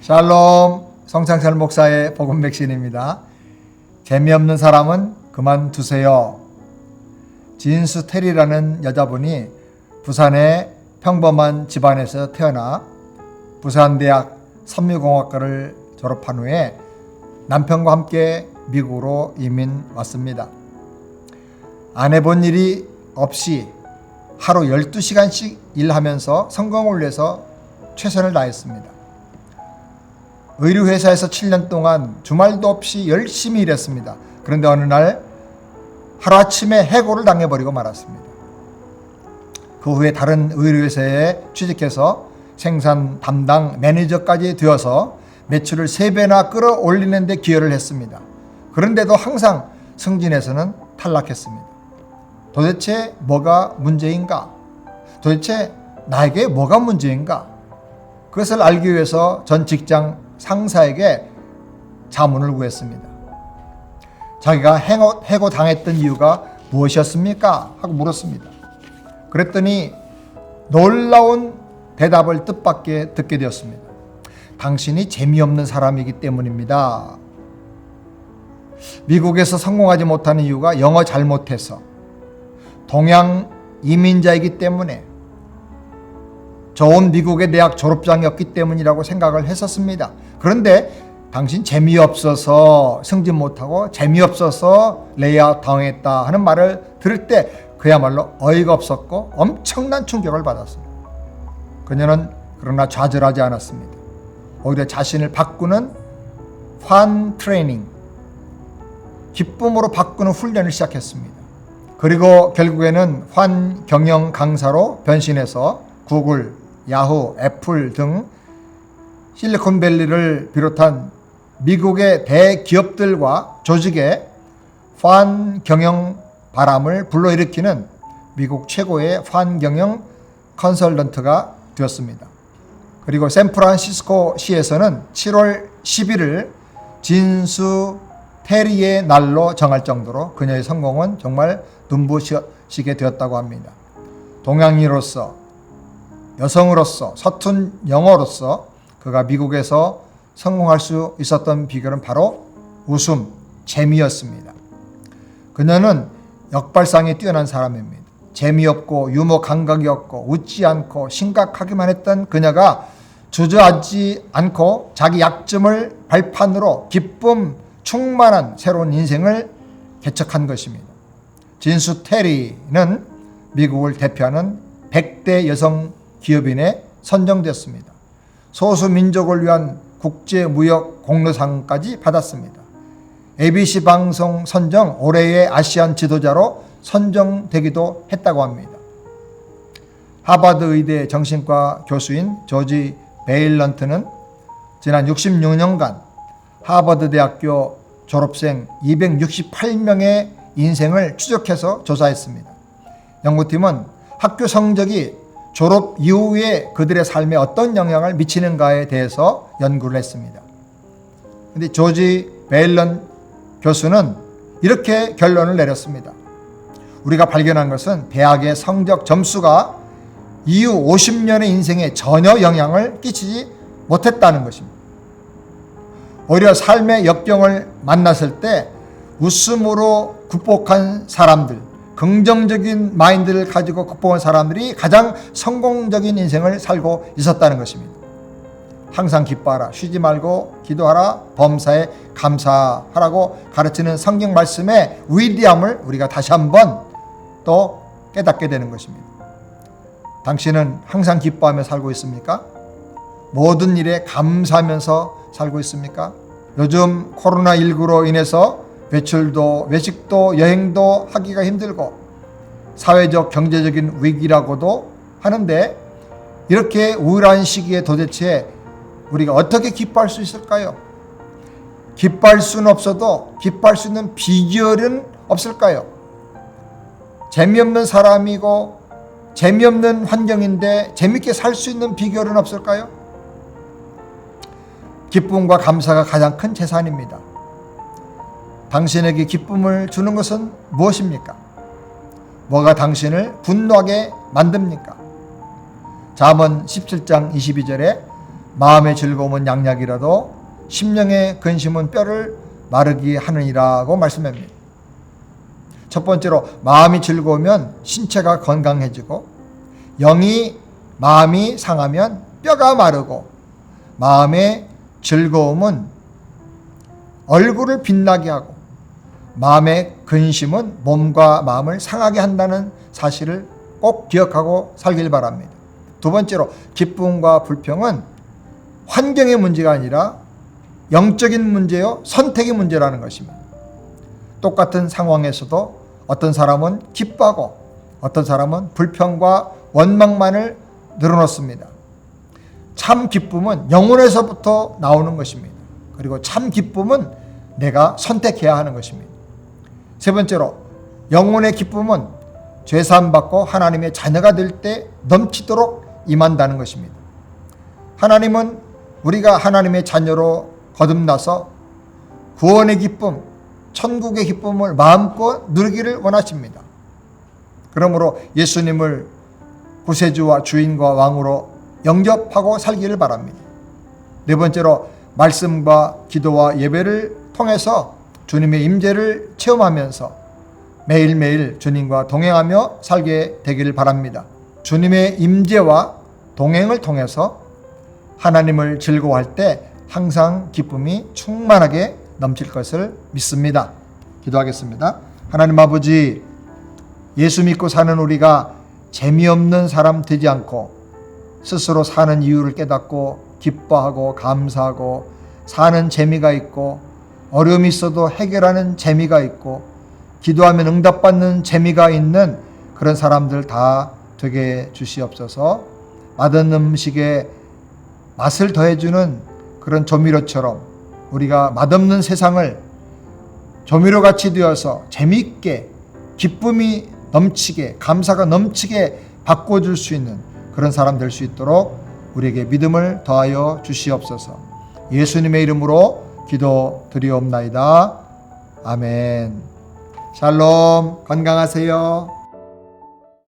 샬롬 성창철 목사의 복음 백신입니다. 재미없는 사람은 그만두세요. 진수 테리라는 여자분이 부산의 평범한 집안에서 태어나 부산대학 섬유공학과를 졸업한 후에 남편과 함께 미국으로 이민 왔습니다. 안 해본 일이 없이 하루 12시간씩 일하면서 성공을 위해서 최선을 다했습니다. 의류회사에서 7년 동안 주말도 없이 열심히 일했습니다. 그런데 어느 날 하루아침에 해고를 당해버리고 말았습니다. 그 후에 다른 의류회사에 취직해서 생산 담당 매니저까지 되어서 매출을 3배나 끌어올리는 데 기여를 했습니다. 그런데도 항상 승진에서는 탈락했습니다. 도대체 뭐가 문제인가? 도대체 나에게 뭐가 문제인가? 그것을 알기 위해서 전 직장 상사에게 자문을 구했습니다. 자기가 해고, 해고 당했던 이유가 무엇이었습니까? 하고 물었습니다. 그랬더니 놀라운 대답을 뜻밖의 듣게 되었습니다. 당신이 재미없는 사람이기 때문입니다. 미국에서 성공하지 못하는 이유가 영어 잘못해서 동양 이민자이기 때문에 좋은 미국의 대학 졸업장이었기 때문이라고 생각을 했었습니다. 그런데 당신 재미없어서 승진 못하고 재미없어서 레이아웃 당했다 하는 말을 들을 때 그야말로 어이가 없었고 엄청난 충격을 받았습니다. 그녀는 그러나 좌절하지 않았습니다. 오히려 자신을 바꾸는 환 트레이닝, 기쁨으로 바꾸는 훈련을 시작했습니다. 그리고 결국에는 환 경영 강사로 변신해서 구글, 야후, 애플 등 실리콘밸리를 비롯한 미국의 대기업들과 조직의 환 경영 바람을 불러일으키는 미국 최고의 환 경영 컨설턴트가 되었습니다. 그리고 샌프란시스코 시에서는 7월 10일을 진수 테리의 날로 정할 정도로 그녀의 성공은 정말 눈부시게 되었다고 합니다. 동양인으로서 여성으로서 서툰 영어로서 그가 미국에서 성공할 수 있었던 비결은 바로 웃음, 재미였습니다. 그녀는 역발상이 뛰어난 사람입니다. 재미없고 유머 감각이 없고 웃지 않고 심각하기만 했던 그녀가 주저하지 않고 자기 약점을 발판으로 기쁨 충만한 새로운 인생을 개척한 것입니다. 진수 테리는 미국을 대표하는 100대 여성 기업인에 선정됐습니다. 소수 민족을 위한 국제 무역 공로상까지 받았습니다. ABC 방송 선정 올해의 아시안 지도자로 선정되기도 했다고 합니다. 하버드 의대 정신과 교수인 조지 베일런트는 지난 66년간 하버드 대학교 졸업생 268명의 인생을 추적해서 조사했습니다. 연구팀은 학교 성적이 졸업 이후에 그들의 삶에 어떤 영향을 미치는가에 대해서 연구를 했습니다. 근데 조지 베일런 교수는 이렇게 결론을 내렸습니다. 우리가 발견한 것은 대학의 성적 점수가 이후 50년의 인생에 전혀 영향을 끼치지 못했다는 것입니다. 오히려 삶의 역경을 만났을 때 웃음으로 극복한 사람들, 긍정적인 마인드를 가지고 극복한 사람들이 가장 성공적인 인생을 살고 있었다는 것입니다. 항상 기뻐하라, 쉬지 말고 기도하라, 범사에 감사하라고 가르치는 성경 말씀의 위대함을 우리가 다시 한번 또 깨닫게 되는 것입니다. 당신은 항상 기뻐하며 살고 있습니까? 모든 일에 감사하면서 살고 있습니까? 요즘 코로나19로 인해서 외출도, 외식도, 여행도 하기가 힘들고 사회적, 경제적인 위기라고도 하는데 이렇게 우울한 시기에 도대체 우리가 어떻게 기뻐할 수 있을까요? 기뻐할 수는 없어도 기뻐할 수 있는 비결은 없을까요? 재미없는 사람이고 재미없는 환경인데 재밌게 살 수 있는 비결은 없을까요? 기쁨과 감사가 가장 큰 재산입니다. 당신에게 기쁨을 주는 것은 무엇입니까? 뭐가 당신을 분노하게 만듭니까? 잠언 17장 22절에 마음의 즐거움은 양약이라도 심령의 근심은 뼈를 마르게 하느니라고 말씀합니다. 첫 번째로 마음이 즐거우면 신체가 건강해지고 영이 마음이 상하면 뼈가 마르고 마음의 즐거움은 얼굴을 빛나게 하고 마음의 근심은 몸과 마음을 상하게 한다는 사실을 꼭 기억하고 살길 바랍니다. 두 번째로 기쁨과 불평은 환경의 문제가 아니라 영적인 문제요 선택의 문제라는 것입니다. 똑같은 상황에서도 어떤 사람은 기뻐하고 어떤 사람은 불평과 원망만을 늘어놓습니다. 참 기쁨은 영혼에서부터 나오는 것입니다. 그리고 참 기쁨은 내가 선택해야 하는 것입니다. 세 번째로 영혼의 기쁨은 죄사함 받고 하나님의 자녀가 될 때 넘치도록 임한다는 것입니다. 하나님은 우리가 하나님의 자녀로 거듭나서 구원의 기쁨, 천국의 기쁨을 마음껏 누리기를 원하십니다. 그러므로 예수님을 구세주와 주인과 왕으로 영접하고 살기를 바랍니다. 네 번째로 말씀과 기도와 예배를 통해서 주님의 임재를 체험하면서 매일매일 주님과 동행하며 살게 되기를 바랍니다. 주님의 임재와 동행을 통해서 하나님을 즐거워할 때 항상 기쁨이 충만하게 넘칠 것을 믿습니다. 기도하겠습니다. 하나님 아버지, 예수 믿고 사는 우리가 재미없는 사람 되지 않고 스스로 사는 이유를 깨닫고 기뻐하고 감사하고 사는 재미가 있고 어려움이 있어도 해결하는 재미가 있고 기도하면 응답받는 재미가 있는 그런 사람들 다 되게 주시옵소서. 맛없는 음식에 맛을 더해주는 그런 조미료처럼 우리가 맛없는 세상을 조미료 같이 되어서 재미있게 기쁨이 넘치게 감사가 넘치게 바꿔줄 수 있는 그런 사람 될 수 있도록 우리에게 믿음을 더하여 주시옵소서. 예수님의 이름으로 기도 드리옵나이다. 아멘. 샬롬 건강하세요.